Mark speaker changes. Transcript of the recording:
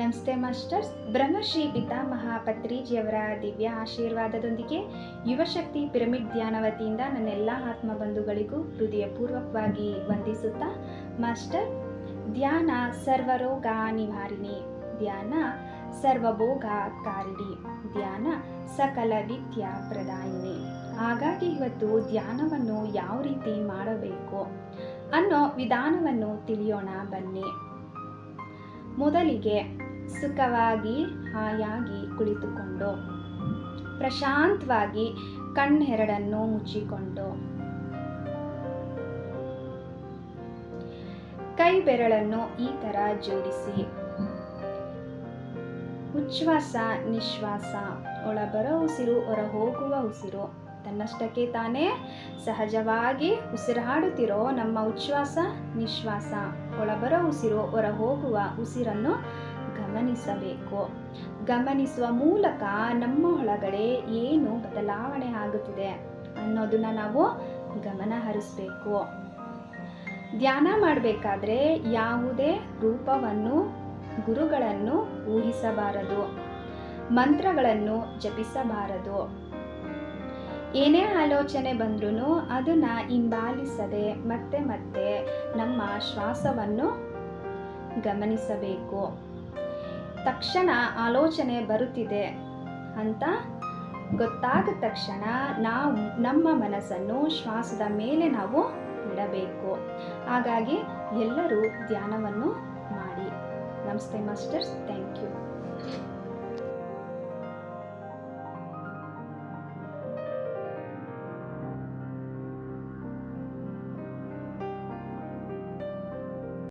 Speaker 1: ನಮಸ್ತೆ ಮಾಸ್ಟರ್ಸ್. ಬ್ರಹ್ಮಶ್ರೀ ಪಿತಾಮಹ ಪತ್ರಿಜಿಯವರ ದಿವ್ಯ ಆಶೀರ್ವಾದದೊಂದಿಗೆ ಯುವಶಕ್ತಿ ಪಿರಮಿಡ್ ಧ್ಯಾನ ವತಿಯಿಂದ ನನ್ನೆಲ್ಲ ಆತ್ಮ ಬಂಧುಗಳಿಗೂ ಹೃದಯಪೂರ್ವಕವಾಗಿ ವಂದಿಸುತ್ತಾ ಮಾಸ್ಟರ್, ಧ್ಯಾನ ಸರ್ವರೋಗ ನಿವಾರಿಣಿ ಧ್ಯಾನ ಸರ್ವಭೋಗ ಕಾರಿಣಿ ಧ್ಯಾನ ಸಕಲ ವಿದ್ಯಾ ಪ್ರದಾಯಿನಿ. ಹಾಗಾಗಿ ಇವತ್ತು ಧ್ಯಾನವನ್ನು ಯಾವ ರೀತಿ ಮಾಡಬೇಕು ಅನ್ನೋ ವಿಧಾನವನ್ನು ತಿಳಿಯೋಣ ಬನ್ನಿ. ಮೊದಲಿಗೆ ಸುಖವಾಗಿ ಹಾಯಾಗಿ ಕುಳಿತುಕೊಂಡು, ಪ್ರಶಾಂತವಾಗಿ ಕಣ್ಣೆರಡನ್ನು ಮುಚ್ಚಿಕೊಂಡು ಕೈ ಬೆರಳನ್ನು ಈ ತರ ಜೋಡಿಸಿ, ಉಚ್ಛ್ವಾಸ, ನಿಶ್ವಾಸ, ಒಳಬರೋ ಉಸಿರು ಹೊರ ಹೋಗುವ ಉಸಿರು, ತನ್ನಷ್ಟಕ್ಕೆ ತಾನೇ ಸಹಜವಾಗಿ ಉಸಿರಾಡುತ್ತಿರೋ ನಮ್ಮ ಉಚ್ಛ್ವಾಸ, ನಿಶ್ವಾಸ, ಒಳಬರೋ ಉಸಿರು ಹೊರ ಹೋಗುವ ಉಸಿರನ್ನು ಗಮನಿಸಬೇಕು. ಗಮನಿಸುವ ಮೂಲಕ ನಮ್ಮ ಒಳಗಡೆ ಏನು ಬದಲಾವಣೆ ಆಗುತ್ತಿದೆ ಅನ್ನೋದನ್ನ ನಾವು ಗಮನ ಹರಿಸ್ಬೇಕು. ಧ್ಯಾನ ಮಾಡಬೇಕಾದ್ರೆ ಯಾವುದೇ ರೂಪವನ್ನು, ಗುರುಗಳನ್ನು ಊಹಿಸಬಾರದು. ಮಂತ್ರಗಳನ್ನು ಜಪಿಸಬಾರದು. ಏನೇ ಆಲೋಚನೆ ಬಂದ್ರೂ ಅದನ್ನ ಹಿಂಬಾಲಿಸದೆ ಮತ್ತೆ ಮತ್ತೆ ನಮ್ಮ ಶ್ವಾಸವನ್ನು ಗಮನಿಸಬೇಕು. ತಕ್ಷಣ ಆಲೋಚನೆ ಬರುತ್ತಿದೆ ಅಂತ ಗೊತ್ತಾದ ತಕ್ಷಣ ನಾವು, ನಮ್ಮ ಮನಸ್ಸನ್ನು ಶ್ವಾಸದ ಮೇಲೆ ನಾವು ಇಡಬೇಕು. ಹಾಗಾಗಿ ಎಲ್ಲರೂ ಧ್ಯಾನವನ್ನು ಮಾಡಿ. ನಮಸ್ತೆ ಮಾಸ್ಟರ್ಸ್. Thank you.